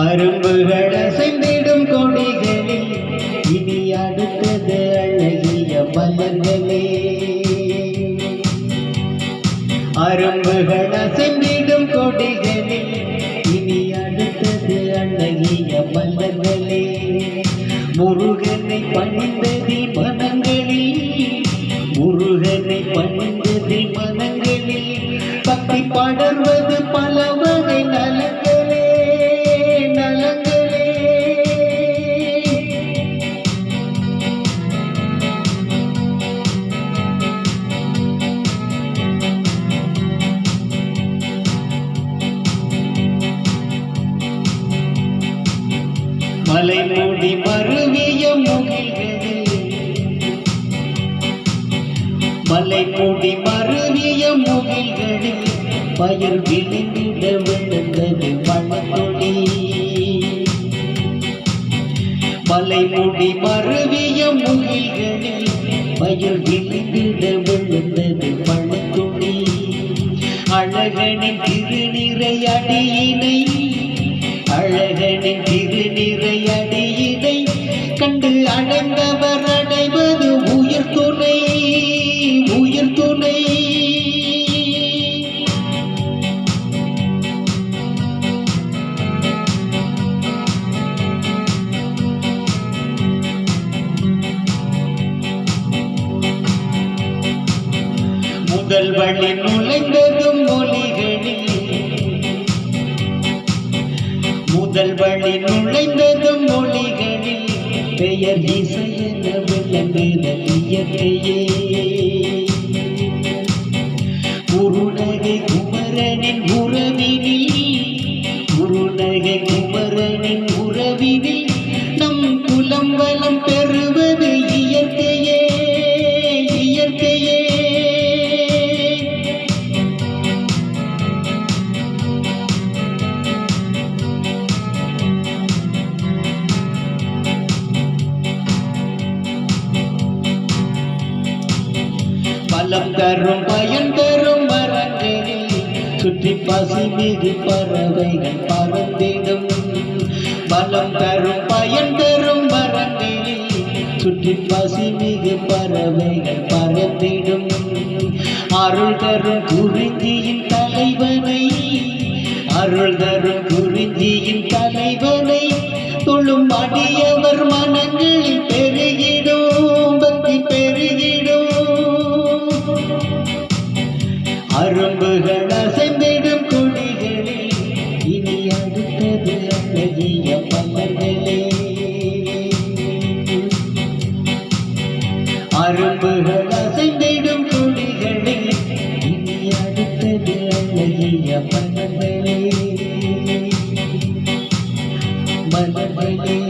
அரும்புகள் அசைந்திடும் கொடிகளில் இனி அடுத்தது அழகிய மலர்களே. அரும்புகள் அசைந்திடும் கொடிகளில் இனி அடுத்தது அழகிய மலர்களே. முருகனை பணிந்ததி மனங்களில் முருகனை பணிந்ததி மனங்களில் பக்தி படர்வது பல வகை நலங்களே மலை மூடி மருவிய முகில்களே மலை மூடி மருவிய முகில்களே பயிர் விழுந்திட விழுந்தது மணமொழி மலை மூடி மருவிய முகில்களே பயிர் விழுந்திட விழுந்தது மணத்துளி அழகனின் திருநிறை அடியினை முதல் வழி நுழைந்ததும் மொழிகளில் முதல் வழி நுழைந்ததும் மொழிகளில் பெயர் இசையென விளங்குத இயற்கையே. குருநகை குமரனின் உறவினில். குருநகை குமரனின் உறவினில். நம் குலம் வளம் தரும் பயன் தரும் மரங்களில் சுற்றி பசி மீது பறவைகள் பறந்திடும். பலம் தரும் பயன் தரும் மரங்களில் சுற்றி பசி மிகு பறவைகள் பறந்திடும். அருள் தரும் குறிஞ்சியின் தலைவனை அருள் தரும் குறிஞ்சியின் தலை அழகிய மலர்களே அரும்புகள் அசைந்திடும் கொடிகளில் இனி அடுத்தது அழகிய மலர்களே மலர்களே